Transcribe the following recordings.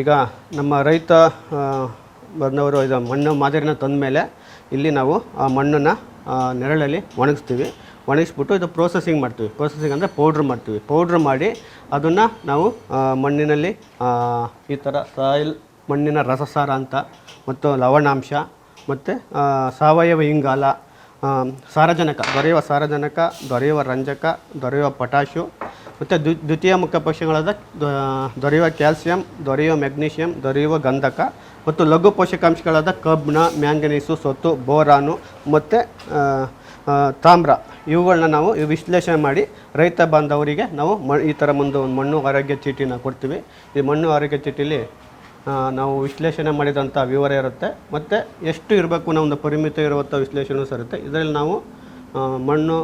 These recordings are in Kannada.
ಈಗ ನಮ್ಮ ರೈತ ಬಂದವರು ಇದು ಮಣ್ಣು ಮಾದರಿನ ತಂದ ಮೇಲೆ ಇಲ್ಲಿ ನಾವು ಆ ಮಣ್ಣನ್ನು ನೆರಳಲ್ಲಿ ಒಣಗಿಸ್ತೀವಿ. ಒಣಗಿಸ್ಬಿಟ್ಟು ಇದು ಪ್ರೋಸೆಸಿಂಗ್ ಮಾಡ್ತೀವಿ. ಪ್ರೋಸೆಸಿಂಗ್ ಅಂದರೆ ಪೌಡ್ರ್ ಮಾಡ್ತೀವಿ. ಪೌಡ್ರ್ ಮಾಡಿ ಅದನ್ನು ನಾವು ಮಣ್ಣಿನಲ್ಲಿ ಈ ಥರ ಸಾಯಿಲ್ ಮಣ್ಣಿನ ರಸಸಾರ ಅಂತ, ಮತ್ತು ಲವಣಾಂಶ, ಮತ್ತು ಸಾವಯವ ಇಂಗಾಲ ಸಾರಜನಕ, ದೊರೆಯುವ ಸಾರಜನಕ, ದೊರೆಯುವ ರಂಜಕ, ದೊರೆಯುವ ಪೊಟ್ಯಾಶು ಮತ್ತು ದ್ವಿ, ದ್ವಿತೀಯ ಮುಖ್ಯ ಪೋಷಕಗಳಾದ ದೊರೆಯುವ ಕ್ಯಾಲ್ಸಿಯಂ, ದೊರೆಯುವ ಮೆಗ್ನೀಷಿಯಂ, ದೊರೆಯುವ ಗಂಧಕ ಮತ್ತು ಲಘು ಪೋಷಕಾಂಶಗಳಾದ ಕಬ್ಬಿಣ, ಮ್ಯಾಂಗನೀಸು, ಸೊತ್ತು, ಬೋರಾನು ಮತ್ತು ತಾಮ್ರ. ಇವುಗಳನ್ನ ನಾವು ವಿಶ್ಲೇಷಣೆ ಮಾಡಿ ರೈತ ಬಾಂಧವರಿಗೆ ನಾವು ಮ, ಈ ಥರ ಒಂದು ಒಂದು ಮಣ್ಣು ಆರೋಗ್ಯ ಚೀಟಿನ ಕೊಡ್ತೀವಿ. ಈ ಮಣ್ಣು ಆರೋಗ್ಯ ಚೀಟಿಲಿ ನಾವು ವಿಶ್ಲೇಷಣೆ ಮಾಡಿದಂಥ ವಿವರ ಇರುತ್ತೆ. ಮತ್ತು ಎಷ್ಟು ಇರಬೇಕು ಅನ್ನೋ ಒಂದು ಪರಿಮಿತ ಇರುವಂಥ ವಿಶ್ಲೇಷಣೆ ಸಹ ಇರುತ್ತೆ ಇದರಲ್ಲಿ ನಾವು ಮಣ್ಣು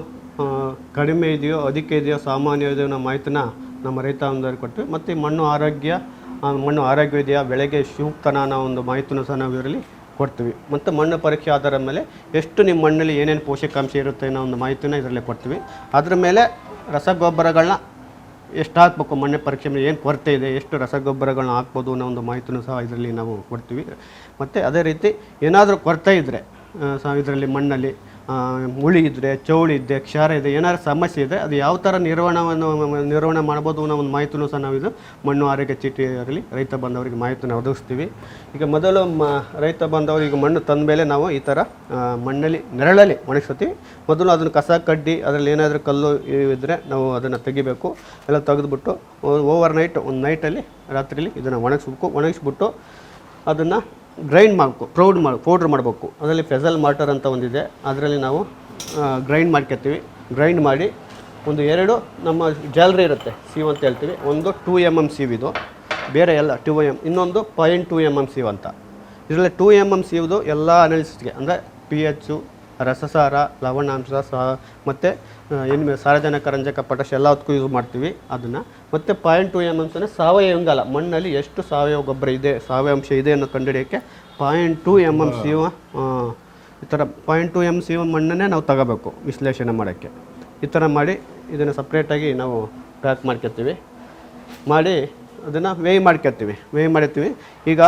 ಕಡಿಮೆ ಇದೆಯೋ ಅಧಿಕ ಇದೆಯೋ ಸಾಮಾನ್ಯ ಇದೆಯೋ ಅನ್ನೋ ಮಾಹಿತಿನ ನಮ್ಮ ರೈತ ಬಾಂಧವರಿಗೆ ಕೊಡ್ತೀವಿ ಮತ್ತು ಮಣ್ಣು ಆರೋಗ್ಯ ಮಣ್ಣು ಆರೋಗ್ಯ ಇದೆಯಾ, ಬೆಳೆಗೆ ಸೂಕ್ತನ ಅನ್ನೋ ಒಂದು ಮಾಹಿತಿನೂ ಸಹ ನಾವು ಇದರಲ್ಲಿ ಕೊಡ್ತೀವಿ. ಮತ್ತು ಮಣ್ಣು ಪರೀಕ್ಷೆ ಆಧಾರದ ಮೇಲೆ ಎಷ್ಟು ನಿಮ್ಮ ಮಣ್ಣಲ್ಲಿ ಏನೇನು ಪೋಷಕಾಂಶ ಇರುತ್ತೆ ಅನ್ನೋ ಒಂದು ಮಾಹಿತಿನ ಇದರಲ್ಲಿ ಕೊಡ್ತೀವಿ. ಅದರ ಮೇಲೆ ರಸಗೊಬ್ಬರಗಳನ್ನ ಎಷ್ಟು ಹಾಕ್ಬೇಕು ಮಣ್ಣು ಪರೀಕ್ಷೆ ಮೇಲೆ, ಏನು ಕೊರತೆ ಇದೆ, ಎಷ್ಟು ರಸಗೊಬ್ಬರಗಳನ್ನ ಹಾಕ್ಬೋದು ಅನ್ನೋ ಒಂದು ಮಾಹಿತಿನೂ ಸಹ ಇದರಲ್ಲಿ ನಾವು ಕೊಡ್ತೀವಿ. ಮತ್ತು ಅದೇ ರೀತಿ ಏನಾದರೂ ಕೊರತೆ ಇದ್ದರೆ ಸಹ ಇದರಲ್ಲಿ ಮಣ್ಣಲ್ಲಿ ಮುಳಿ ಇದ್ದರೆ ಚೌಳಿ ಇದ್ದರೆ ಕ್ಷಾರ ಇದೆ ಏನಾದ್ರು ಸಮಸ್ಯೆ ಇದೆ ಅದು ಯಾವ ಥರ ನಿರ್ವಹಣವನ್ನು ನಿರ್ವಹಣೆ ಮಾಡ್ಬೋದು ಅನ್ನೋ ಒಂದು ಮಾಹಿತಿನೂ ಸಹ ನಾವಿದು ಮಣ್ಣು ಆರೋಗ್ಯ ಚೀಟಿಯಲ್ಲಿ ರೈತ ಬಾಂಧವರಿಗೆ ಮಾಹಿತಿನ ಒದಗಿಸ್ತೀವಿ. ಈಗ ಮೊದಲು ಮ, ರೈತ ಬಾಂಧವರಿಗೆ ಮಣ್ಣು ತಂದ ಮೇಲೆ ನಾವು ಈ ಥರ ಮಣ್ಣಲ್ಲಿ, ನೆರಳಲ್ಲಿ ಒಣಗಿಸ್ತೀವಿ ಮೊದಲು ಅದನ್ನು ಕಸ ಕಡ್ಡಿ, ಅದರಲ್ಲಿ ಏನಾದರೂ ಕಲ್ಲು ಇದ್ದರೆ ನಾವು ಅದನ್ನು ತೆಗಿಬೇಕು. ಎಲ್ಲ ತೆಗೆದುಬಿಟ್ಟು ಓವರ್ ನೈಟ್ ಒಂದು ನೈಟಲ್ಲಿ ರಾತ್ರಿಲಿ ಇದನ್ನು ಒಣಗಿಸ್ಬೇಕು. ಒಣಗಿಸ್ಬಿಟ್ಟು ಅದನ್ನು ಗ್ರೈಂಡ್ ಮಾಡಬೇಕು ಪ್ರೌಡ್ ಮಾಡಿ ಪೌಡ್ರ್ ಮಾಡಬೇಕು. ಅದರಲ್ಲಿ ಫೆಸಲ್ ಮಾರ್ಟರ್ ಅಂತ ಒಂದಿದೆ. ಅದರಲ್ಲಿ ನಾವು ಗ್ರೈಂಡ್ ಮಾಡ್ಕೊತೀವಿ ಗ್ರೈಂಡ್ ಮಾಡಿ ಒಂದು ಎರಡು ನಮ್ಮ ಜಾಲರಿ ಇರುತ್ತೆ ಸೀವ್ ಅಂತ ಹೇಳ್ತೀವಿ. ಒಂದು ಟೂ ಎಂ ಎಂ ಸೀವ್ ಇದು. ಬೇರೆ ಎಲ್ಲ ಟೂ ಎಂ ಇನ್ನೊಂದು point two M M sieve ಅಂತ. ಇದರಲ್ಲಿ ಟೂ ಎಂ ಎಂ ಸೀವ್ದು ಎಲ್ಲ ಅನಾಲಿಸಿಸ್ಗೆ ಅಂದರೆ ಪಿ ಎಚ್ಚು ರಸಸಾರ ಲವಣಾಂಶ ಸಹ ಮತ್ತು ಏನು ಸಾರಜನಕ ರಂಜಕ ಪೊಟ್ಯಾಶ್ ಎಲ್ಲದಕ್ಕೂ ಯೂಸ್ ಮಾಡ್ತೀವಿ ಅದನ್ನು. ಮತ್ತು ಪಾಯಿಂಟ್ ಟು ಎಂ ಎಮ್ಸ್ ಸಾವಯವ ಇಂಗಾಲ. ಮಣ್ಣಲ್ಲಿ ಎಷ್ಟು ಸಾವಯವ ಗೊಬ್ಬರ ಇದೆ ಸಾವಯವ ಅಂಶ ಇದೆ ಅನ್ನೋ ಕಂಡುಹಿಡಿಯೋಕ್ಕೆ point two M M C ಈ ಥರ ಪಾಯಿಂಟ್ ಟು ಎಂ ಸಿ ಮಣ್ಣನ್ನೇ ನಾವು ತಗೋಬೇಕು ವಿಶ್ಲೇಷಣೆ ಮಾಡೋಕ್ಕೆ. ಈ ಥರ ಮಾಡಿ ಇದನ್ನು ಸಪ್ರೇಟಾಗಿ ನಾವು ಪ್ಯಾಕ್ ಮಾಡ್ಕೊತೀವಿ. ಮಾಡಿ ಅದನ್ನು ವೇಯ್ ಮಾಡ್ಕೊತೀವಿ. ವೇಯ್ ಮಾಡಿರ್ತೀವಿ ಈಗ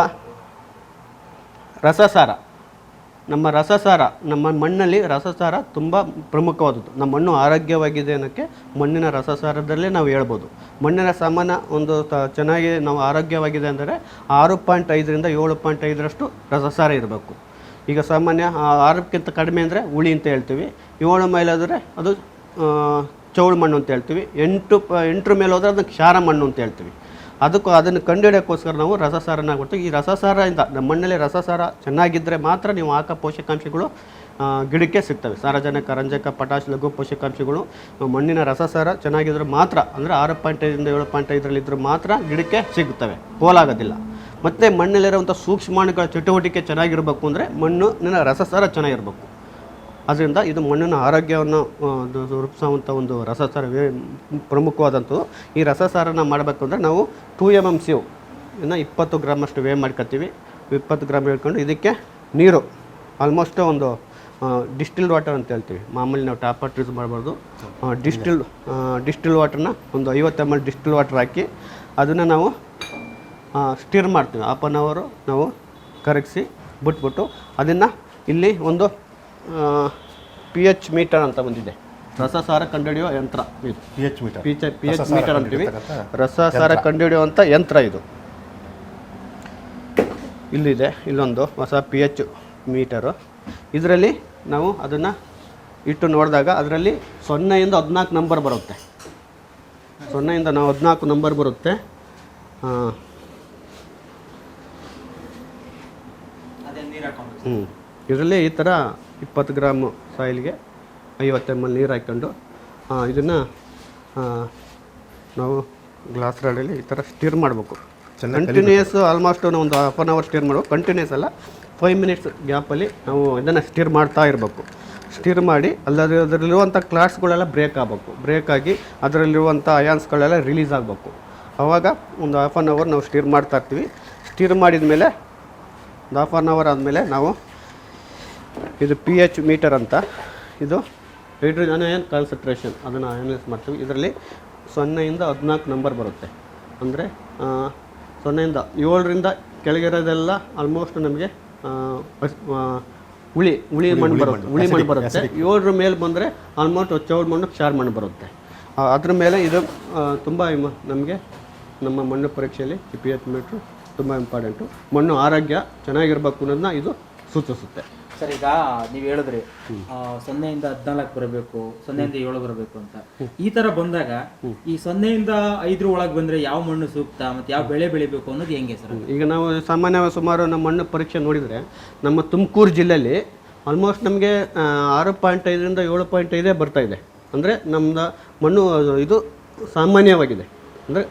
ರಸಸಾರ. ನಮ್ಮ ರಸಸಾರ, ನಮ್ಮ ಮಣ್ಣಲ್ಲಿ ರಸಸಾರ ತುಂಬ ಪ್ರಮುಖವಾದದ್ದು. ನಮ್ಮ ಮಣ್ಣು ಆರೋಗ್ಯವಾಗಿದೆ ಅನ್ನೋಕ್ಕೆ ಮಣ್ಣಿನ ರಸಸಾರದಲ್ಲೇ ನಾವು ಹೇಳ್ಬೋದು. ಮಣ್ಣಿನ ಸಮಾನ ಒಂದು ತ, ಚೆನ್ನಾಗಿ ನಾವು ಆರೋಗ್ಯವಾಗಿದೆ ಅಂದರೆ ಆರು ಪಾಯಿಂಟ್ ಐದರಿಂದ ಏಳು ಪಾಯಿಂಟ್ ಐದರಷ್ಟು ರಸಸಾರ ಇರಬೇಕು. ಈಗ ಸಾಮಾನ್ಯ ಆರಕ್ಕಿಂತ ಕಡಿಮೆ ಅಂದರೆ ಹುಳಿ ಅಂತ ಹೇಳ್ತೀವಿ. ಏಳು ಮೇಲಾದರೆ ಅದು ಚೌಳು ಮಣ್ಣು ಅಂತ ಹೇಳ್ತೀವಿ. ಎಂಟು ಪ, ಎಂಟರ ಮೇಲೆ ಹೋದರೆ ಅದನ್ನು ಕ್ಷಾರ ಮಣ್ಣು ಅಂತ ಹೇಳ್ತೀವಿ. ಅದಕ್ಕೂ ಅದನ್ನು ಕಂಡುಹಿಡಿಯೋಕ್ಕೋಸ್ಕರ ನಾವು ರಸಸಾರನ ಕೊಡ್ತೀವಿ ಈ ರಸಸಾರದಿಂದ ನಮ್ಮ ಮಣ್ಣಲ್ಲಿ ರಸಸಾರ ಚೆನ್ನಾಗಿದ್ದರೆ ಮಾತ್ರ ನೀವು ಹಾಕೋ ಪೋಷಕಾಂಶಗಳು ಗಿಡಕ್ಕೆ ಸಿಗ್ತವೆ. ಸಾರಜನಕ, ರಂಜಕ, ಪಟಾಶ್, ಲಘು ಪೋಷಕಾಂಶಗಳು ಮಣ್ಣಿನ ರಸಸಾರ ಚೆನ್ನಾಗಿದ್ರೆ ಮಾತ್ರ, ಅಂದರೆ ಆರು ಪಾಯಿಂಟ್ ಐದರಿಂದ ಏಳು ಪಾಯಿಂಟ್ ಐದರಲ್ಲಿದ್ದರೆ ಮಾತ್ರ ಗಿಡಕ್ಕೆ ಸಿಗುತ್ತವೆ ಪೋಲಾಗೋದಿಲ್ಲ ಮತ್ತು ಮಣ್ಣಲ್ಲಿರುವಂಥ ಸೂಕ್ಷ್ಮಾಣುಗಳ ಚಟುವಟಿಕೆ ಚೆನ್ನಾಗಿರಬೇಕು ಅಂದರೆ ಮಣ್ಣಿನ ರಸಸಾರ ಚೆನ್ನಾಗಿರಬೇಕು. ಅದರಿಂದ ಇದು ಮಣ್ಣಿನ ಆರೋಗ್ಯವನ್ನು ರೂಪಿಸುವಂಥ ಒಂದು ರಸಸಾರ ವೇ- ಪ್ರಮುಖವಾದಂಥದ್ದು. ಈ ರಸಸಾರನ ಮಾಡಬೇಕು ಅಂದರೆ ನಾವು ಟೂ ಎಂ ಎಂ ಸಿ ಇನ್ನು ಇಪ್ಪತ್ತು ಗ್ರಾಮಷ್ಟು ವೇ ಮಾಡ್ಕೊತೀವಿ. ಇಪ್ಪತ್ತು ಗ್ರಾಮ್ ಹೇಳ್ಕೊಂಡು ಇದಕ್ಕೆ ನೀರು ಆಲ್ಮೋಸ್ಟ್ ಒಂದು ಡಿಸ್ಟಿಲ್ಡ್ ವಾಟರ್ ಅಂತ ಹೇಳ್ತೀವಿ. ಮಾಮೂಲಿ ನಾವು ಟ್ಯಾಪ್ ವಾಟರ್ ಯೂಸ್ ಮಾಡಬಾರ್ದು. ಡಿಸ್ಟಿಲ್ ಡಿಸ್ಟಿಲ್ ವಾಟರ್ನ ಒಂದು ಐವತ್ತು ಎಂ ಎಲ್ ಡಿಸ್ಟಿಲ್ ವಾಟರ್ ಹಾಕಿ ಅದನ್ನು ನಾವು ಸ್ಟಿರ್ ಮಾಡ್ತೀವಿ. ಹಾಫ್ ಆನ್ ಅವರು ನಾವು ಕರಗಿಸಿ ಬಿಟ್ಬಿಟ್ಟು ಅದನ್ನು ಇಲ್ಲಿ ಒಂದು ಪಿ ಎಚ್ ಮೀಟರ್ ಅಂತ ಬಂದಿದೆ. ರಸಸಾರ ಕಂಡುಹಿಡಿಯುವ ಯಂತ್ರ ಇದು. P H meter P H P H meter ಅಂತೀವಿ. ರಸಸಾರ ಕಂಡುಹಿಡಿಯುವಂಥ ಯಂತ್ರ ಇದು. ಇಲ್ಲಿದೆ ಇಲ್ಲೊಂದು ಹೊಸ ಪಿ ಎಚ್ ಮೀಟರು ಇದರಲ್ಲಿ ನಾವು ಅದನ್ನು ಇಟ್ಟು ನೋಡಿದಾಗ ಅದರಲ್ಲಿ ಸೊನ್ನೆಯಿಂದ ಹದಿನಾಲ್ಕು ನಂಬರ್ ಬರುತ್ತೆ. ಸೊನ್ನೆಯಿಂದ ನಾವು ಹದಿನಾಲ್ಕು ನಂಬರ್ ಬರುತ್ತೆ. ಆ, ಹ್ಞೂ ಇದರಲ್ಲಿ ಈ ಥರ ಇಪ್ಪತ್ತು ಗ್ರಾಮು ಸಾಯಿಲ್ಗೆ ಐವತ್ತು ಎಂ ಎಲ್ ನೀರು ಹಾಕ್ಕೊಂಡು ಇದನ್ನು ನಾವು ಗ್ಲಾಸ್ ರಾಡಲ್ಲಿ ಈ ಥರ ಸ್ಟಿರ್ ಮಾಡಬೇಕು. ಕಂಟಿನ್ಯೂಯಸ್ ಆಲ್ಮೋಸ್ಟ್ ಒಂದು ಹಾಫ್ ಆನ್ ಅವರ್ ಸ್ಟಿರ್ ಮಾಡಬೇಕು. ಕಂಟಿನ್ಯೂಸ್ ಅಲ್ಲ ಫೈವ್ ಮಿನಿಟ್ಸ್ ಗ್ಯಾಪಲ್ಲಿ ನಾವು ಇದನ್ನು ಸ್ಟಿರ್ ಮಾಡ್ತಾ ಇರಬೇಕು. ಸ್ಟಿರ್ ಮಾಡಿ ಅಲ್ಲದೆ ಅದರಲ್ಲಿರುವಂಥ ಕ್ಲಾಸ್ಗಳೆಲ್ಲ ಬ್ರೇಕ್ ಆಗಬೇಕು. ಬ್ರೇಕ್ ಆಗಿ ಅದರಲ್ಲಿರುವಂಥ ಅಯಾನ್ಸ್ಗಳೆಲ್ಲ ರಿಲೀಸ್ ಆಗಬೇಕು. ಆವಾಗ ಒಂದು ಹಾಫ್ ಆನ್ ಅವರ್ ನಾವು ಸ್ಟಿರ್ ಮಾಡ್ತಾ ಇರ್ತೀವಿ. ಸ್ಟಿರ್ ಮಾಡಿದ ಮೇಲೆ ಒಂದು ಹಾಫ್ ಆನ್ ಅವರ್ ಆದಮೇಲೆ ನಾವು ಇದು ಪಿ ಎಚ್ ಮೀಟರ್ ಅಂತ. ಇದು ಹೈಡ್ರೋಜನ್ ಅಯನ್ ಕಾನ್ಸಂಟ್ರೇಷನ್ ಅದನ್ನು ಅನಲೈಸ್ ಮಾಡ್ತೀವಿ. ಇದರಲ್ಲಿ ಸೊನ್ನೆಯಿಂದ ಹದಿನಾಲ್ಕು ನಂಬರ್ ಬರುತ್ತೆ. ಅಂದರೆ ಸೊನ್ನೆಯಿಂದ ಏಳರಿಂದ ಕೆಳಗಿರೋದೆಲ್ಲ ಆಲ್ಮೋಸ್ಟ್ ನಮಗೆ ಹುಳಿ ಹುಳಿ ಮಣ್ಣು ಬರುತ್ತೆ. ಹುಳಿ ಮಣ್ಣು ಬರುತ್ತೆ. ಏಳರ ಮೇಲೆ ಬಂದರೆ ಆಲ್ಮೋಸ್ಟ್ ಚೌಡ್ ಮಣ್ಣು ಕ್ಷಾರ ಮಣ್ಣು ಬರುತ್ತೆ. ಅದ್ರ ಮೇಲೆ ಇದು ತುಂಬ ನಮಗೆ ನಮ್ಮ ಮಣ್ಣು ಪರೀಕ್ಷೆಯಲ್ಲಿ ಪಿ ಎಚ್ ಮೀಟ್ರು ತುಂಬ ಇಂಪಾರ್ಟೆಂಟು ಮಣ್ಣು ಆರೋಗ್ಯ ಚೆನ್ನಾಗಿರ್ಬೇಕು ಅನ್ನೋದನ್ನ ಇದು ಸೂಚಿಸುತ್ತೆ. ಸರ್, ಈಗ ನೀವು ಹೇಳಿದ್ರಿ ಸೊನ್ನೆಯಿಂದ ಹದಿನಾಲ್ಕು ಬರಬೇಕು, ಸೊನ್ನೆಯಿಂದ ಏಳು ಬರಬೇಕು ಅಂತ. ಈ ತರ ಬಂದಾಗ ಈ ಸೊನ್ನೆಯಿಂದ ಐದ್ರ ಒಳಗೆ ಬಂದ್ರೆ ಯಾವ ಮಣ್ಣು ಸೂಕ್ತ ಮತ್ತೆ ಯಾವ ಬೆಳೆ ಬೆಳಿಬೇಕು ಅನ್ನೋದು ಹೆಂಗೆ ಸರ್? ಈಗ ನಾವು ಸಾಮಾನ್ಯವಾಗಿ ಸುಮಾರು ನಮ್ಮ ಮಣ್ಣು ಪರೀಕ್ಷೆ ನೋಡಿದರೆ ನಮ್ಮ ತುಮಕೂರು ಜಿಲ್ಲೆಯಲ್ಲಿ ಆಲ್ಮೋಸ್ಟ್ ನಮಗೆ ಆರು ಪಾಯಿಂಟ್ ಐದರಿಂದ ಏಳು ಪಾಯಿಂಟ್ ಐದೇ ಬರ್ತಾ ಇದೆ. ಅಂದರೆ ನಮ್ಮದು ಮಣ್ಣು ಇದು ಸಾಮಾನ್ಯವಾಗಿದೆ. ಅಂದರೆ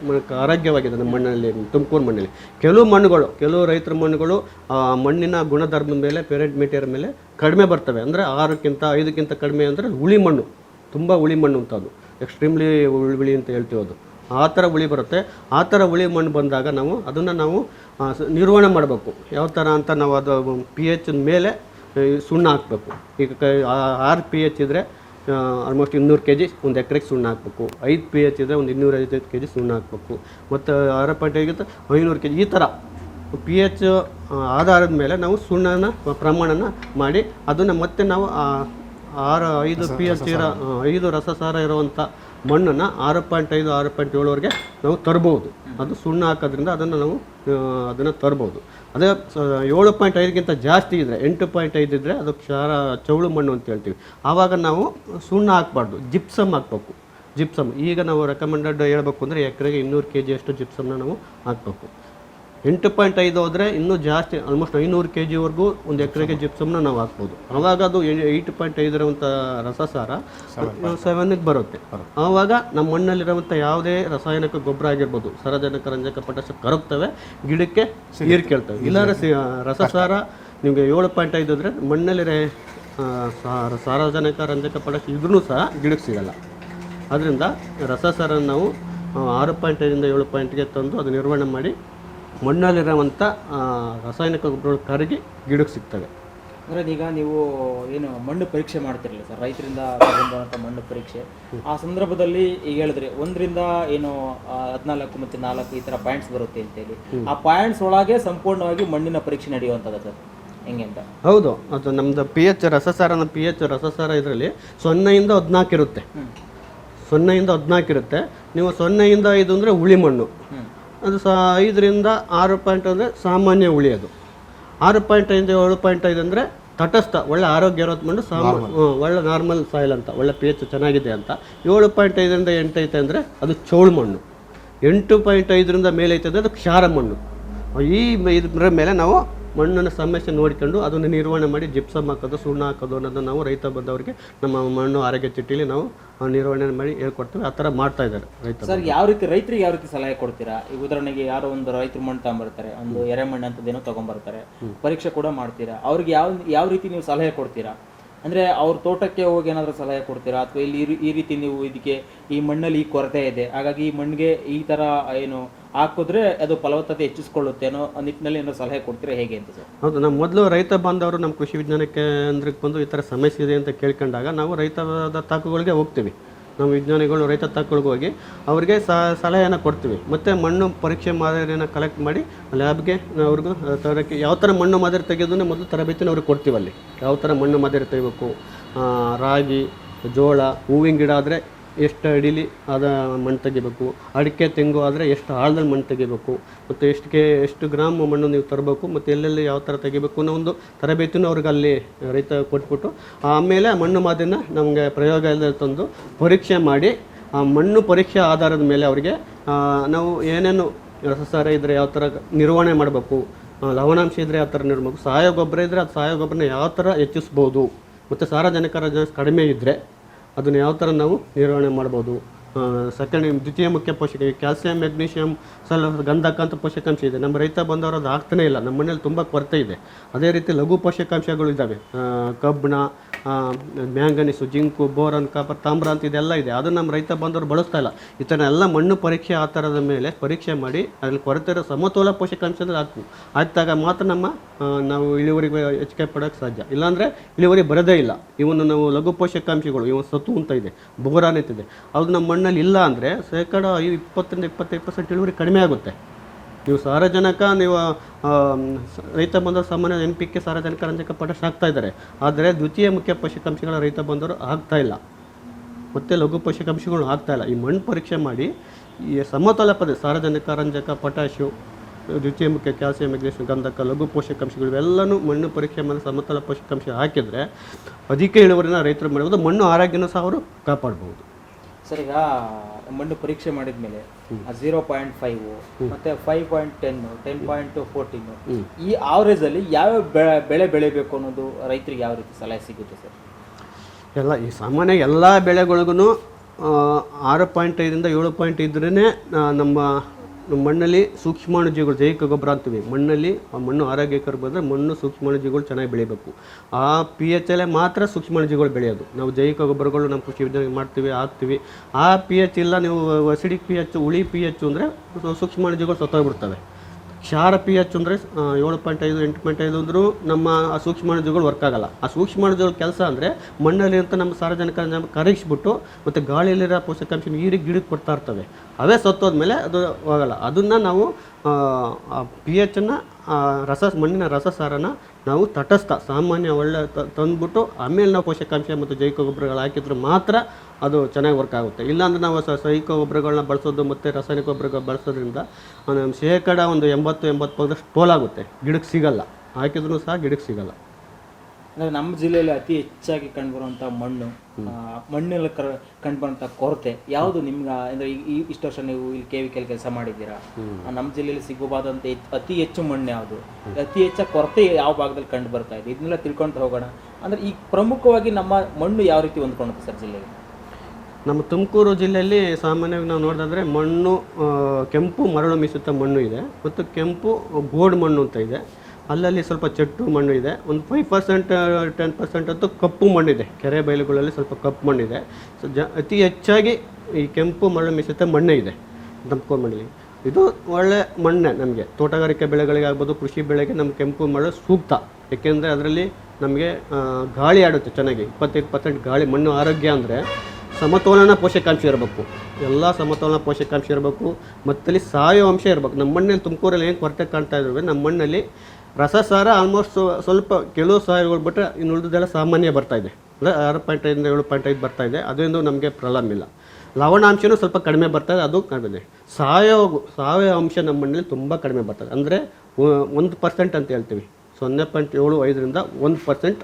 ಆರೋಗ್ಯವಾಗಿದೆ ನಮ್ಮ ಮಣ್ಣಲ್ಲಿ ತುಮಕೂರು ಮಣ್ಣಲ್ಲಿ. ಕೆಲವು ಮಣ್ಣುಗಳು ಕೆಲವು ರೈತರ ಮಣ್ಣುಗಳು ಆ, ಮಣ್ಣಿನ ಗುಣಧರ್ಮದ ಮೇಲೆ ಪೇರೆಂಟ್ ಮೆಟೀರಿಯಲ್ ಮೇಲೆ ಕಡಿಮೆ ಬರ್ತವೆ. ಅಂದರೆ ಆರಕ್ಕಿಂತ ಐದಕ್ಕಿಂತ ಕಡಿಮೆ ಅಂದರೆ ಹುಳಿ ಮಣ್ಣು. ತುಂಬ ಹುಳಿ ಮಣ್ಣು ಅಂತ ಅದು. ಎಕ್ಸ್ಟ್ರೀಮ್ಲಿ ಹುಳಿ ಅಂತ ಹೇಳ್ತೀವಿ ಅದು. ಆ ಥರ ಹುಳಿ ಬರುತ್ತೆ. ಆ ಥರ ಹುಳಿ ಮಣ್ಣು ಬಂದಾಗ ನಾವು ಅದನ್ನು ನಾವು ನಿರ್ವಹಣೆ ಮಾಡಬೇಕು. ಯಾವ ಥರ ಅಂತ ನಾವು ಅದು ಪಿ ಎಚ್ ಮೇಲೆ ಸುಣ್ಣ ಹಾಕಬೇಕು. ಈಗ ಆರು ಪಿ ಎಚ್ ಇದ್ದರೆ ಆಲ್ಮೋಸ್ಟ್ ಇನ್ನೂರು ಕೆ ಜಿ ಒಂದು ಎಕರೆಗೆ ಸುಣ್ಣ ಹಾಕಬೇಕು. ಐದು ಪಿ ಎಚ್ ಇದ್ದರೆ ಒಂದು ಇನ್ನೂರ ಐದು ಕೆ ಜಿ ಸುಣ್ಣ ಹಾಕಬೇಕು. ಮತ್ತು ಆರು ಪಾಯಿಂಟ್ ಐದು ಐನೂರು ಕೆ ಜಿ ಈ ಥರ. ಪಿ ಎಚ್ ಆಧಾರದ ಮೇಲೆ ನಾವು ಸುಣ್ಣನ ಪ್ರಮಾಣನ ಮಾಡಿ ಅದನ್ನು ಮತ್ತೆ ನಾವು ಆರು ಐದು ಪಿ ಎಚ್ ಇರೋ ಐದು ರಸಸಾರ ಇರುವಂಥ ಮಣ್ಣನ್ನು ಆರು ಪಾಯಿಂಟ್ ಐದು ಆರು ಪಾಯಿಂಟ್ ಏಳುವರೆಗೆ ನಾವು ತರ್ಬೋದು. ಅದು ಸುಣ್ಣ ಹಾಕೋದ್ರಿಂದ ಅದನ್ನು ನಾವು ಅದನ್ನು ತರ್ಬೋದು. ಅದೇ ಏಳು ಪಾಯಿಂಟ್ ಐದಕ್ಕಿಂತ ಜಾಸ್ತಿ ಇದ್ದರೆ ಎಂಟು ಪಾಯಿಂಟ್ ಐದು ಇದ್ದರೆ ಅದು ಕ್ಷಾರ, ಚೌಳು ಮಣ್ಣು ಅಂತ ಹೇಳ್ತೀವಿ. ಆವಾಗ ನಾವು ಸುಣ್ಣ ಹಾಕ್ಬಾರ್ದು, ಜಿಪ್ಸಮ್ ಹಾಕ್ಬೇಕು. ಜಿಪ್ಸಮ್, ಈಗ ನಾವು ರೆಕಮೆಂಡೆಡ್ ಹೇಳ್ಬೇಕು ಅಂದರೆ ಎಕರೆಗೆ ಇನ್ನೂರು ಕೆ ಜಿಯಷ್ಟು ಜಿಪ್ಸಮ್ನ ನಾವು ಹಾಕಬೇಕು. ಎಂಟು ಪಾಯಿಂಟ್ ಐದು ಹೋದರೆ ಇನ್ನೂ ಜಾಸ್ತಿ ಆಲ್ಮೋಸ್ಟ್ ಐನೂರು ಕೆ ಜಿವರೆಗೂ ಒಂದು ಎಕರೆಗೆ ಜಿಪ್ಸಮ್ನ ನಾವು ಹಾಕ್ಬೋದು. ಆವಾಗ ಅದು ಏಯ್ಟ್ ಪಾಯಿಂಟ್ ಐದರಂಥ ರಸಸಾರ ಸೆವೆನ್ಗೆ ಬರುತ್ತೆ. ಆವಾಗ ನಮ್ಮ ಮಣ್ಣಲ್ಲಿರುವಂಥ ಯಾವುದೇ ರಾಸಾಯನಿಕ ಗೊಬ್ಬರ ಆಗಿರ್ಬೋದು ಸಾರಜನಕ ರಂಜಕ ಪಟಾಶ ಕರಗ್ತವೆ ಗಿಡಕ್ಕೆ ನೀರು ಇಲ್ಲಾಂದ್ರೆ ರಸ ರಸಸಾರ ನಿಮಗೆ ಏಳು ಪಾಯಿಂಟ್ ಐದು ಇದ್ರೆ ಮಣ್ಣಲ್ಲಿರೋ ಸಾರಜನಕ ರಂಜಕ ಪಟಾಶ ಇದ್ರೂ ಸಹ ಗಿಡಕ್ಕೆ ಸಿಗಲ್ಲ. ಅದರಿಂದ ರಸಸಾರ ನಾವು ಆರು ಪಾಯಿಂಟ್ ಐದರಿಂದ ಏಳು ಪಾಯಿಂಟ್ಗೆ ತಂದು ಅದು ನಿರ್ವಹಣೆ ಮಾಡಿ ಮಣ್ಣಲ್ಲಿರುವಂಥ ರಾಸಾಯನಿಕ ಗೊಬ್ಬರಗಳು ಕರಗಿ ಗಿಡಕ್ಕೆ ಸಿಗ್ತವೆ. ಅಂದರೆ ಈಗ ನೀವು ಏನು ಮಣ್ಣು ಪರೀಕ್ಷೆ ಮಾಡ್ತಿರಲಿಲ್ಲ ಸರ್ ರೈತರಿಂದ ಬಂದಂಥ ಮಣ್ಣು ಪರೀಕ್ಷೆ. ಆ ಸಂದರ್ಭದಲ್ಲಿ ಈಗ ಹೇಳಿದ್ರೆ ಒಂದರಿಂದ ಏನು ಹದಿನಾಲ್ಕು ಮತ್ತು ನಾಲ್ಕು ಈ ಥರ ಪಾಯಿಂಟ್ಸ್ ಬರುತ್ತೆ ಅಂತೇಳಿ. ಆ ಪಾಯಿಂಟ್ಸ್ ಒಳಗೆ ಸಂಪೂರ್ಣವಾಗಿ ಮಣ್ಣಿನ ಪರೀಕ್ಷೆ ನಡೆಯುವಂಥದ್ದು ಸರ್ ಹೆಂಗೆ ಅಂತ? ಹೌದು ಅದು ನಮ್ಮದು ಪಿ ಎಚ್ ರಸಸಾರನ ಪಿ ಎಚ್ ರಸಸಾರ ಇದರಲ್ಲಿ ಸೊನ್ನೆಯಿಂದ ಹದಿನಾಲ್ಕು ಇರುತ್ತೆ. ಸೊನ್ನೆಯಿಂದ ಹದಿನಾಲ್ಕು ಇರುತ್ತೆ. ನೀವು ಸೊನ್ನೆಯಿಂದ ಐದು ಅಂದರೆ ಹುಳಿ ಮಣ್ಣು. ಅದು ಸಹ ಐದರಿಂದ ಆರು ಪಾಯಿಂಟ್ ಅಂದರೆ ಸಾಮಾನ್ಯ ಉಳಿಯೋದು ಅದು. ಆರು ಪಾಯಿಂಟ್ ಐದು ಏಳು ಪಾಯಿಂಟ್ ಐದು ಅಂದರೆ ತಟಸ್ಥ ಒಳ್ಳೆ ಆರೋಗ್ಯ ಇರೋದು ಮಣ್ಣು ಸಾಮ ಒಳ್ಳೆ ನಾರ್ಮಲ್ ಸಾಯಿಲ್ ಅಂತ ಒಳ್ಳೆ ಪಿ ಎಚ್ ಚೆನ್ನಾಗಿದೆ ಅಂತ. ಏಳು ಪಾಯಿಂಟ್ ಐದರಿಂದ ಎಂಟು ಐತೆ ಅಂದರೆ ಅದು ಚೌಳು ಮಣ್ಣು. ಎಂಟು ಪಾಯಿಂಟ್ ಐದರಿಂದ ಮೇಲೆ ಐತೆ ಅಂದರೆ ಅದು ಕ್ಷಾರ ಮಣ್ಣು. ಈ ಇದ್ರ ಮೇಲೆ ನಾವು ಮಣ್ಣಿನ ಸಮಸ್ಯೆ ನೋಡಿಕೊಂಡು ಅದನ್ನು ನಿರ್ವಹಣೆ ಮಾಡಿ ಜಿಪ್ಸಮ್ ಹಾಕೋದು ಸುಣ್ಣ ಹಾಕೋದು ಅನ್ನೋದನ್ನು ನಾವು ರೈತ ಬಂದವರಿಗೆ ನಮ್ಮ ಮಣ್ಣು ಆರೋಗ್ಯ ಚಿಟ್ಟಿಲಿ ನಾವು ನಿರ್ವಹಣೆ ಮಾಡಿ ಹೇಳ್ಕೊಡ್ತೀವಿ. ಆ ಥರ ಮಾಡ್ತಾ ಇದ್ದಾರೆ ರೈತ ಸರ್ ಯಾವ ರೀತಿ ರೈತರಿಗೆ ಯಾವ ರೀತಿ ಸಲಹೆ ಕೊಡ್ತೀರಾ? ಈಗ ಉದಾಹರಣೆಗೆ ಯಾರೋ ಒಂದು ರೈತರು ಮಣ್ಣು ತಗೊಂಬರ್ತಾರೆ ಒಂದು ಎರೆಮಣ್ಣು ಅಂತದೇನೋ ತಗೊಂಬರ್ತಾರೆ ಪರೀಕ್ಷೆ ಕೂಡ ಮಾಡ್ತೀರಾ? ಅವ್ರಿಗೆ ಯಾವ ಯಾವ ರೀತಿ ನೀವು ಸಲಹೆ ಕೊಡ್ತೀರಾ? ಅಂದ್ರೆ ಅವ್ರ ತೋಟಕ್ಕೆ ಹೋಗಿ ಏನಾದರೂ ಸಲಹೆ ಕೊಡ್ತೀರಾ? ಅಥವಾ ಇಲ್ಲಿ ಈ ರೀತಿ ನೀವು ಇದಕ್ಕೆ ಈ ಮಣ್ಣಲ್ಲಿ ಈ ಕೊರತೆ ಇದೆ ಹಾಗಾಗಿ ಈ ಮಣ್ಣಿಗೆ ಈ ತರ ಏನು ಹಾಕಿದ್ರೆ ಅದು ಫಲವತ್ತತೆ ಹೆಚ್ಚಿಸ್ಕೊಳ್ಳುತ್ತೆ ಅನ್ನೋ ನಿಟ್ಟಿನಲ್ಲಿ ಏನೋ ಸಲಹೆ ಕೊಡ್ತೀರಾ ಹೇಗೆ ಅಂತ ಸರ್? ಹೌದು ನಮ್ಮ ಮೊದಲು ರೈತ ಬಾಂಧವರು ನಮ್ಮ ಕೃಷಿ ವಿಜ್ಞಾನ ಕೇಂದ್ರಕ್ಕೆ ಬಂದು ಈ ಥರ ಸಮಸ್ಯೆ ಇದೆ ಅಂತ ಕೇಳ್ಕೊಂಡಾಗ ನಾವು ರೈತದ ತಾಕುಗಳಿಗೆ ಹೋಗ್ತೀವಿ. ನಮ್ಮ ವಿಜ್ಞಾನಿಗಳು ರೈತ ತಾಕುಗಳಿಗೆ ಹೋಗಿ ಅವರಿಗೆ ಸಲಹೆಯನ್ನು ಕೊಡ್ತೀವಿ. ಮತ್ತು ಮಣ್ಣು ಪರೀಕ್ಷೆ ಮಾದರಿಯನ್ನು ಕಲೆಕ್ಟ್ ಮಾಡಿ ಲ್ಯಾಬ್ಗೆ ಅವ್ರಿಗೂ ತರಕ್ಕೆ ಯಾವ ಥರ ಮಣ್ಣು ಮಾದರಿ ತೆಗೆಯೋದನ್ನು ಮೊದಲು ತರಬೇತಿನ ಅವ್ರಿಗೆ ಕೊಡ್ತೀವಿ ಅಲ್ಲಿ. ಯಾವ ಥರ ಮಣ್ಣು ಮಾದರಿ ತೆಗಿಬೇಕು? ರಾಗಿ, ಜೋಳ, ಹೂವಿನ ಗಿಡ ಆದರೆ ಎಷ್ಟು ಅಡಿಲಿ ಅದ ಮಣ್ಣು ತೆಗಿಬೇಕು, ಅಡಿಕೆ ತೆಂಗು ಆದರೆ ಎಷ್ಟು ಆಳದಲ್ಲಿ ಮಣ್ಣು ತೆಗಿಬೇಕು, ಮತ್ತು ಎಷ್ಟಕ್ಕೆ ಎಷ್ಟು ಗ್ರಾಮ್ ಮಣ್ಣು ನೀವು ತರಬೇಕು, ಮತ್ತು ಎಲ್ಲೆಲ್ಲಿ ಯಾವ ಥರ ತೆಗಿಬೇಕು ಅನ್ನೋ ಒಂದು ತರಬೇತಿನೂ ಅವ್ರಿಗೆ ಅಲ್ಲಿ ರೈತ ಕೊಟ್ಬಿಟ್ಟು, ಆಮೇಲೆ ಆ ಮಣ್ಣು ಮಾದರಿನ ನಮಗೆ ಪ್ರಯೋಗಾಲಯದಲ್ಲಿ ತಂದು ಪರೀಕ್ಷೆ ಮಾಡಿ, ಆ ಮಣ್ಣು ಪರೀಕ್ಷೆ ಆಧಾರದ ಮೇಲೆ ಅವರಿಗೆ ನಾವು ಏನೇನು ರಸಸಾರ ಇದ್ದರೆ ಯಾವ ಥರ ನಿರ್ವಹಣೆ ಮಾಡಬೇಕು ಲವಣಾಂಶ ಇದ್ದರೆ ಯಾವ ಥರ ನಿರ್ಬೇಕು ಸಾವಯವ ಗೊಬ್ಬರ ಇದ್ದರೆ ಅದು ಸಾವಯವ ಗೊಬ್ಬರನ ಯಾವ ಥರ ಹೆಚ್ಚಿಸ್ಬೋದು, ಮತ್ತು ಸಾರಜನಕ ರಜ ಕಡಿಮೆ ಇದ್ದರೆ ಅದನ್ನು ಯಾವ ಥರ ನಾವು ನಿರ್ವಹಣೆ ಮಾಡ್ಬೋದು? ಸೆಕೆಂಡ್ ದ್ವಿತೀಯ ಮುಖ್ಯ ಪೋಷಕ ಕ್ಯಾಲ್ಸಿಯಂ ಮೆಗ್ನೀಷಿಯಂ ಸಲ ಗಂಧಕ ಅಂತ ಪೋಷಕಾಂಶ ಇದೆ. ನಮ್ಮ ರೈತ ಬಂದವರು ಅದು ಆಗ್ತಾನೇ ಇಲ್ಲ. ನಮ್ಮ ಮನೇಲಿ ತುಂಬ ಕೊರತೆ ಇದೆ. ಅದೇ ರೀತಿ ಲಘು ಪೋಷಕಾಂಶಗಳು ಇದ್ದಾವೆ. ಕಬ್ಬಿಣ ಮ್ಯಾಂಗನೀಸು, ಜಿಂಕು, ಬೋರನ್, ಕಾಪರ್ ತಾಮ್ರ ಅಂತ ಇದೆಲ್ಲ ಇದೆ. ಅದು ನಮ್ಮ ರೈತ ಬಂದವರು ಬಳಸ್ತಾ ಇಲ್ಲ. ಎಲ್ಲ ಮಣ್ಣು ಪರೀಕ್ಷೆ ಆ ಥರದ ಮೇಲೆ ಪರೀಕ್ಷೆ ಮಾಡಿ ಅದ್ರಲ್ಲಿ ಕೊರತೆ ಇರೋ ಸಮತೋಲ ಪೋಷಕಾಂಶದಲ್ಲಿ ಹಾಕು ಹಾಕಿದಾಗ ಮಾತ್ರ ನಮ್ಮ ನಾವು ಇಳುವರಿಗೆ ಹೆಚ್ಚಿಗೆ ಪಡೋಕ್ಕೆ ಸಾಧ್ಯ. ಇಲ್ಲಾಂದರೆ ಇಳುವರಿ ಬರೋದೇ ಇಲ್ಲ. ಇವನ್ನು ನಾವು ಲಘು ಪೋಷಕಾಂಶಗಳು, ಇವನು ಸತ್ತು ಅಂತ ಇದೆ, ಬೋರಾನ್ ಅಂತ ಇದೆ. ಅದು ನಮ್ಮ ಮಣ್ಣಲ್ಲಿ ಇಲ್ಲ ಅಂದರೆ ಶೇಕಡ ಇಪ್ಪತ್ತರಿಂದ ಇಪ್ಪತ್ತೈದು ಪರ್ಸೆಂಟ್ ಇಳುವರಿ ಕಡಿಮೆ ಆಗುತ್ತೆ. ನೀವು ಸಾರಜನಕ, ನೀವು ರೈತ ಬಂದವರು ಸಾಮಾನ್ಯ ಎನ್ ಪಿ ಕೆ ಸಾರಜನಕ ರಂಜಕ ಪಟಾಶ್ ಹಾಕ್ತಾ ಇದ್ದಾರೆ. ಆದರೆ ದ್ವಿತೀಯ ಮುಖ್ಯ ಪೋಷಕಾಂಶಗಳ ರೈತ ಬಂದವರು ಆಗ್ತಾ ಇಲ್ಲ. ಮತ್ತು ಲಘು ಪೋಷಕಾಂಶಗಳು ಆಗ್ತಾ ಇಲ್ಲ. ಈ ಮಣ್ಣು ಪರೀಕ್ಷೆ ಮಾಡಿ ಈ ಸಮತೋಲ ಪದ ಸಾರಜನಕ, ರಂಜಕ ಪೊಟ್ಯಾಶು ದ್ವಿತೀಯ ಮುಖ್ಯ ಕ್ಯಾಲ್ಸಿಯಂ ಮೆಗ್ನೀಷಿಯಂ ಗಂಧಕ, ಲಘು ಪೋಷಕಾಂಶಗಳು, ಇವೆಲ್ಲನೂ ಮಣ್ಣು ಪರೀಕ್ಷೆ ಮಾಡಿ ಸಮತೋಲ ಪೋಷಕಾಂಶ ಹಾಕಿದರೆ ಅಧಿಕ ಇಳುವರಿನ ರೈತರು ಮಾಡ್ಬೋದು, ಮಣ್ಣು ಆರೋಗ್ಯನೂ ಸಹ ಅವರು ಕಾಪಾಡ್ಬೋದು. ಸರ್, ಈಗ ಮಣ್ಣು ಪರೀಕ್ಷೆ ಮಾಡಿದ್ಮೇಲೆ ಝೀರೋ ಪಾಯಿಂಟ್ ಫೈವ್ ಮತ್ತೆ five point ten ten point fourteen ಈ ಆವರೇಜ್ ಅಲ್ಲಿ ಯಾವ ಬೆಳೆ ಬೆಳೆ ಬೆಳಿಬೇಕು ಅನ್ನೋದು ರೈತರಿಗೆ ಯಾವ ರೀತಿ ಸಲಹೆ ಸಿಗುತ್ತೆ ಸರ್? ಎಲ್ಲ ಈ ಸಾಮಾನ್ಯ ಎಲ್ಲ ಬೆಳೆಗಳಿಗೂ ಆರು ಪಾಯಿಂಟ್ ಐದರಿಂದ ಏಳು ಪಾಯಿಂಟ್ ಇದ್ರೇ ನಮ್ಮ ನಮ್ಮ ಮಣ್ಣಲ್ಲಿ ಸೂಕ್ಷ್ಮಾಣುಜೀವಿಗಳು ಜೈವಿಕ ಗೊಬ್ಬರ ಅಂತೀವಿ. ಮಣ್ಣಲ್ಲಿ ಆ ಮಣ್ಣು ಆರೋಗ್ಯಕರ ಬಂದರೆ ಮಣ್ಣು ಸೂಕ್ಷ್ಮಾಣುಜೀವಿಗಳು ಚೆನ್ನಾಗಿ ಬೆಳಿಬೇಕು. ಆ ಪಿ ಎಚ್ ಅಲ್ಲೇ ಮಾತ್ರ ಸೂಕ್ಷ್ಮಾಣುಜೀವಿಗಳು ಬೆಳೆಯೋದು. ನಾವು ಜೈವಿಕ ಗೊಬ್ಬರಗಳು ನಮ್ಮ ಕೃಷಿ ವಿಜ್ಞಾನ ಮಾಡ್ತೀವಿ, ಹಾಕ್ತೀವಿ. ಆ ಪಿ ಎಚ್ ಇಲ್ಲ, ನೀವು ಅಸಿಡಿಕ್ ಪಿ ಎಚ್ ಉಳಿ ಪಿ ಎಚ್ ಅಂದರೆ ಸೂಕ್ಷ್ಮಾಣುಜೀವಿಗಳು ಸತ್ತೋಗ್ಬಿಡ್ತವೆ ಕ್ಷಾರ ಪಿ ಎಚ್ ಅಂದರೆ ಏಳು ಪಾಯಿಂಟ್ ಐದು, ಎಂಟು ಪಾಯಿಂಟ್ ಐದು ಅಂದರೂ ನಮ್ಮ ಆ ಸೂಕ್ಷ್ಮಾಣುಜೀವಿಗಳು ವರ್ಕ್ ಆಗಲ್ಲ. ಆ ಸೂಕ್ಷ್ಮಾಣುಜೀವಿಗಳ ಕೆಲಸ ಅಂದರೆ ಮಣ್ಣಲ್ಲಿ ಅಂತ ನಮ್ಮ ಸಾರಜನಕ ರಂಜಕ ಕರಗಿಸ್ಬಿಟ್ಟು ಮತ್ತು ಗಾಳಿಯಲ್ಲಿರೋ ಪೋಷಕಾಂಶ ನೀರಿಗೆ ಗಿಡಕ್ಕೆ ಕೊಡ್ತಾ ಇರ್ತವೆ. ಅವೇ ಸತ್ತೋದ್ಮೇಲೆ ಅದು ಹೋಗಲ್ಲ. ಅದನ್ನು ನಾವು ಪಿ ಎಚನ್ನು ರಸ, ಮಣ್ಣಿನ ರಸಸಾರನ ನಾವು ತಟಸ್ಥ. ಸಾಮಾನ್ಯ ಒಳ್ಳೆ ತಂದುಬಿಟ್ಟು ಆಮೇಲೆ ನಾವು ಪೋಷಕಾಂಶ ಮತ್ತು ಜೈವಿಕ ಗೊಬ್ಬರಗಳು ಹಾಕಿದ್ರೆ ಮಾತ್ರ ಅದು ಚೆನ್ನಾಗಿ ವರ್ಕ್ ಆಗುತ್ತೆ. ಇಲ್ಲಾಂದ್ರೆ ನಾವು ಜೈವಿಕ ಗೊಬ್ಬರಗಳನ್ನ ಬಳಸೋದು ಮತ್ತು ರಾಸಾಯನಿಕ ಗೊಬ್ಬರಗಳು ಬಳಸೋದ್ರಿಂದ ಶೇಕಡ ಒಂದು ಎಂಬತ್ತು ಎಂಬತ್ತಷ್ಟು ಪೋಲಾಗುತ್ತೆ ಗಿಡಕ್ಕೆ ಸಿಗಲ್ಲ. ಹಾಕಿದ್ರೂ ಸಹ ಗಿಡಕ್ಕೆ ಸಿಗಲ್ಲ. ಅಂದ್ರೆ ನಮ್ಮ ಜಿಲ್ಲೆಯಲ್ಲಿ ಅತಿ ಹೆಚ್ಚಾಗಿ ಕಂಡುಬರುವಂಥ ಮಣ್ಣು ಮಣ್ಣಲ್ಲಿ ಕರ ಕಂಡುಬರುವಂಥ ಕೊರತೆ ಯಾವುದು ನಿಮ್ಗೆ ಅಂದರೆ ಈ- ಇಷ್ಟು ವರ್ಷ ನೀವು ಇಲ್ಲಿ ಕೆ ವಿ ಕೆಲಸ ಮಾಡಿದ್ದೀರಾ? ನಮ್ಮ ಜಿಲ್ಲೆಯಲ್ಲಿ ಸಿಗಬಹುದಂತ ಅತಿ ಹೆಚ್ಚು ಮಣ್ಣು ಯಾವುದು? ಅತಿ ಹೆಚ್ಚು ಕೊರತೆ ಯಾವ ಭಾಗದಲ್ಲಿ ಕಂಡು ಬರ್ತಾ ಇದೆ? ಇದನ್ನೆಲ್ಲ ತಿಳ್ಕೊಂತ ಹೋಗೋಣ. ಅಂದ್ರೆ ಈ ಪ್ರಮುಖವಾಗಿ ನಮ್ಮ ಮಣ್ಣು ಯಾವ ರೀತಿ ಹೊಂದ್ಕೊಳ್ಳುತ್ತೆ ಸರ್ ಜಿಲ್ಲೆಗೆ ನಮ್ಮ ತುಮಕೂರು ಜಿಲ್ಲೆಯಲ್ಲಿ ಸಾಮಾನ್ಯವಾಗಿ ನಾವು ನೋಡಿದ್ರೆ ಮಣ್ಣು ಕೆಂಪು ಮರಳು ಮಿಶ್ರಿತ ಮಣ್ಣು ಇದೆ ಮತ್ತು ಕೆಂಪು ಗೋಡು ಮಣ್ಣು ಅಂತ ಇದೆ. ಅಲ್ಲಲ್ಲಿ ಸ್ವಲ್ಪ ಚೆಟ್ಟು ಮಣ್ಣು ಇದೆ. ಒಂದು ಫೈವ್ ಪರ್ಸೆಂಟ್ ಟೆನ್ ಪರ್ಸೆಂಟ್ ಅಂತೂ ಕಪ್ಪು ಮಣ್ಣಿದೆ. ಕೆರೆ ಬಯಲುಗಳಲ್ಲಿ ಸ್ವಲ್ಪ ಕಪ್ಪು ಮಣ್ಣಿದೆ. ಸೊ ಜ, ಅತಿ ಹೆಚ್ಚಾಗಿ ಈ ಕೆಂಪು ಮಣ್ಣು ಮಿಶ್ರಿತ ಮಣ್ಣೇ ಇದೆ. ತುಮಕೂರು ಮಣ್ಣಲ್ಲಿ. ಇದು ಒಳ್ಳೆ ಮಣ್ಣೆ ನಮಗೆ. ತೋಟಗಾರಿಕೆ ಬೆಳೆಗಳಿಗೆ ಆಗ್ಬೋದು, ಕೃಷಿ ಬೆಳೆಗೆ ನಮ್ಮ ಕೆಂಪು ಮಣ್ಣು ಸೂಕ್ತ. ಏಕೆಂದರೆ ಅದರಲ್ಲಿ ನಮಗೆ ಗಾಳಿ ಆಡುತ್ತೆ ಚೆನ್ನಾಗಿ. ಇಪ್ಪತ್ತೈದು ಪರ್ಸೆಂಟ್ ಗಾಳಿ, ಮಣ್ಣು ಆರೋಗ್ಯ ಅಂದರೆ ಸಮತೋಲನ ಪೋಷಕಾಂಶ ಇರಬೇಕು. ಎಲ್ಲ ಸಮತೋಲನ ಪೋಷಕಾಂಶ ಇರಬೇಕು. ಮತ್ತಲ್ಲಿ ಸಾಯೋ ಅಂಶ ಇರಬೇಕು. ನಮ್ಮ ಮಣ್ಣಲ್ಲಿ ತುಮಕೂರಲ್ಲಿ ಏನು ಕೊರತೆ ಕಾಣ್ತಾ ಇದ್ದಾವೆ ನಮ್ಮ ಮಣ್ಣಲ್ಲಿ ರಸಸಾರ ಆಲ್ಮೋಸ್ಟ್ ಸ್ವಲ್ಪ ಕೆಲವು ಸಾವಯವಗಳು ಬಿಟ್ಟರೆ ಇನ್ನು ಉಳಿದೆಲ್ಲ ಸಾಮಾನ್ಯ ಬರ್ತಾ ಇದೆ. ಅಂದರೆ ಆರು ಪಾಯಿಂಟ್ ಐದರಿಂದ ಏಳು ಪಾಯಿಂಟ್ ಐದು ಬರ್ತಾ ಇದೆ. ಅದರಿಂದ ನಮಗೆ ಪ್ರಾಬ್ಲಮ್ ಇಲ್ಲ. ಲವಣಾಂಶನೂ ಸ್ವಲ್ಪ ಕಡಿಮೆ ಬರ್ತಾ ಇದೆ. ಅದು ಕಡಿಮೆ ಸಾವಯವ ಸಾವಯವ ಅಂಶ ನಮ್ಮ ಮಣ್ಣಲ್ಲಿ ತುಂಬ ಕಡಿಮೆ ಬರ್ತದೆ ಅಂದರೆ ಒಂದು ಪರ್ಸೆಂಟ್ ಅಂತ ಹೇಳ್ತೀವಿ. ಸೊನ್ನೆ ಪಾಯಿಂಟ್ ಏಳು ಐದರಿಂದ ಒಂದು ಪರ್ಸೆಂಟ್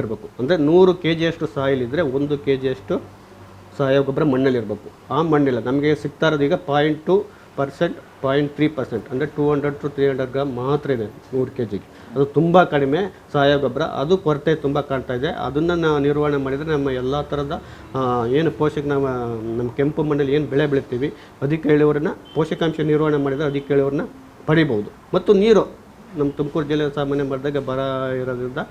ಇರಬೇಕು. ಅಂದರೆ ನೂರು ಕೆ ಜಿಯಷ್ಟು ಸಾಯಿಲ್ ಇದ್ದರೆ ಒಂದು ಕೆ ಜಿಯಷ್ಟು ಸಾವಯವ ಗೊಬ್ಬರ ಮಣ್ಣಲ್ಲಿ ಇರಬೇಕು. ಆ ಮಣ್ಣಿಲ್ಲ. ನಮಗೆ ಸಿಗ್ತಾ ಇರೋದು ಈಗ point two percent point three percent ಅಂದರೆ two hundred to three hundred gram ಮಾತ್ರ ಇದೆ ನೂರು ಕೆ ಜಿಗೆ ಅದು ತುಂಬ ಕಡಿಮೆ, ಸಾವಯವ ಗೊಬ್ಬರ. ಅದು ಕೊರತೆ ತುಂಬ ಕಾಣ್ತಾ ಇದೆ. ಅದನ್ನು ನಾವು ನಿರ್ವಹಣೆ ಮಾಡಿದರೆ ನಮ್ಮ ಎಲ್ಲ ಥರದ ಏನು ಪೋಷಕ, ನಮ್ಮ ನಮ್ಮ ಕೆಂಪು ಮಣ್ಣಲ್ಲಿ ಏನು ಬೆಳೆ ಬೆಳಿತೀವಿ ಅದಕ್ಕೆ ಇಳುವರಿನ, ಪೋಷಕಾಂಶ ನಿರ್ವಹಣೆ ಮಾಡಿದರೆ ಅದಕ್ಕೆ ಇಳುವರಿನ ಪಡಿಬೋದು ಮತ್ತು ನೀರು. ನಮ್ಮ ತುಮಕೂರು ಜಿಲ್ಲೆ ಸಾಮಾನ್ಯ ಮಾಡಿದಾಗ ಬರ ಇರೋದ್ರಿಂದ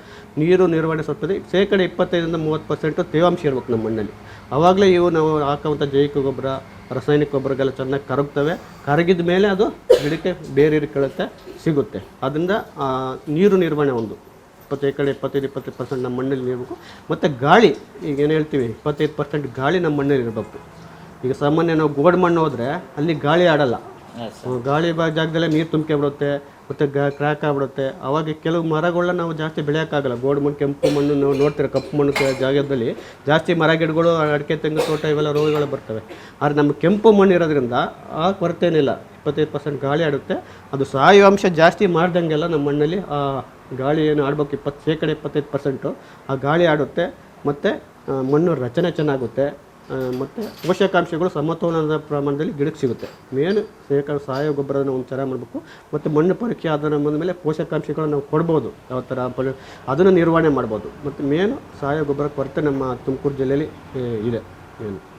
ನೀರು ನಿರ್ವಹಣೆ ಸುತ್ತದೆ. ಶೇಕಡ ಇಪ್ಪತ್ತೈದರಿಂದ ಮೂವತ್ತು ಪರ್ಸೆಂಟು ತೇವಾಂಶ ಇರ್ಬೇಕು ನಮ್ಮ ಮಣ್ಣಲ್ಲಿ. ಆವಾಗಲೇ ಇವು ನಾವು ಹಾಕೋವಂಥ ಜೈವಿಕ ಗೊಬ್ಬರ ರಾಸಾಯನಿಕ ಗೊಬ್ಬರಗಳೆಲ್ಲ ಚೆನ್ನಾಗಿ ಕರಗ್ತವೆ. ಕರಗಿದ ಮೇಲೆ ಅದು ಗಿಡಕ್ಕೆ ಬೇರೆ ಇರ್ಕೊಳ್ಳುತ್ತೆ ಸಿಗುತ್ತೆ. ಅದರಿಂದ ನೀರು ನಿರ್ವಹಣೆ ಒಂದು. ಇಪ್ಪತ್ತೈದು ಕಡೆ ಇಪ್ಪತ್ತೈದು ಇಪ್ಪತ್ತೈದು ಪರ್ಸೆಂಟ್ ನಮ್ಮ ಮಣ್ಣಲ್ಲಿ ಇರಬೇಕು. ಮತ್ತು ಗಾಳಿ ಈಗ ಏನು ಹೇಳ್ತೀವಿ? ಇಪ್ಪತ್ತೈದು ಪರ್ಸೆಂಟ್ ಗಾಳಿ ನಮ್ಮ ಮಣ್ಣಲ್ಲಿ ಇರಬೇಕು. ಈಗ ಸಾಮಾನ್ಯ ನಾವು ಗೋಡ್ ಮಣ್ಣು ಹೋದರೆ ಅಲ್ಲಿ ಗಾಳಿ ಆಡಲ್ಲ. ಗಾಳಿ ಬಾ ಜಾಗದಲ್ಲೇ ನೀರು ತುಂಬಿಬಿಡುತ್ತೆ ಮತ್ತು ಗ ಕ್ರ್ಯಾಕ್ ಆಗ್ಬಿಡುತ್ತೆ. ಅವಾಗ ಕೆಲವು ಮರಗಳನ್ನ ನಾವು ಜಾಸ್ತಿ ಬೆಳೆಯೋಕ್ಕಾಗಲ್ಲ. ಗೋಡು ಮಣ್ಣು, ಕೆಂಪು ಮಣ್ಣು ನಾವು ನೋಡ್ತೀರ, ಕಪ್ಪು ಮಣ್ಣು ಜಾಗದಲ್ಲಿ ಜಾಸ್ತಿ ಮರ ಗಿಡಗಳು ಅಡಿಕೆ, ತೆಂಗು, ತೋಟ ಇವೆಲ್ಲ ರೋಗಗಳು ಬರ್ತವೆ. ಆದರೆ ನಮ್ಮ ಕೆಂಪು ಮಣ್ಣು ಇರೋದ್ರಿಂದ ಆ ಕೊರತೆನಿಲ್ಲ. ಇಪ್ಪತ್ತೈದು ಪರ್ಸೆಂಟ್ ಗಾಳಿ ಆಡುತ್ತೆ. ಅದು ಸಾಯುವಂಶ ಜಾಸ್ತಿ ಮಾಡ್ದಂಗೆಲ್ಲ ನಮ್ಮ ಮಣ್ಣಲ್ಲಿ ಆ ಗಾಳಿ ಏನು ಆಡ್ಬೇಕು. ಇಪ್ಪತ್ತು ಶೇಕಡ ಇಪ್ಪತ್ತೈದು ಪರ್ಸೆಂಟು ಆ ಗಾಳಿ ಆಡುತ್ತೆ. ಮತ್ತು ಮಣ್ಣು ರಚನೆ ಚೆನ್ನಾಗುತ್ತೆ. ಮತ್ತು ಪೋಷಕಾಂಶಗಳು ಸಮತೋಲನದ ಪ್ರಮಾಣದಲ್ಲಿ ಗಿಡಕ್ಕೆ ಸಿಗುತ್ತೆ. ಮೇನ್ ಶೇಕಡ ಸಾವಯವ ಗೊಬ್ಬರನ ಒಂದು ಚೆನ್ನಾಗಿ ಮಾಡಬೇಕು. ಮತ್ತು ಮಣ್ಣು ಪರೀಕ್ಷೆ ಆಧಾರ ಮೇಲೆ ಪೋಷಕಾಂಶಗಳು ನಾವು ಕೊಡ್ಬೋದು. ಯಾವ ಥರ ಅದನ್ನು ನಿರ್ವಹಣೆ ಮಾಡ್ಬೋದು. ಮತ್ತು ಮೇನು ಸಾವಯವ ಗೊಬ್ಬರ ಕೊರತೆ ನಮ್ಮ ತುಮಕೂರು ಜಿಲ್ಲೆಯಲ್ಲಿ ಇದೆ. ಏನು?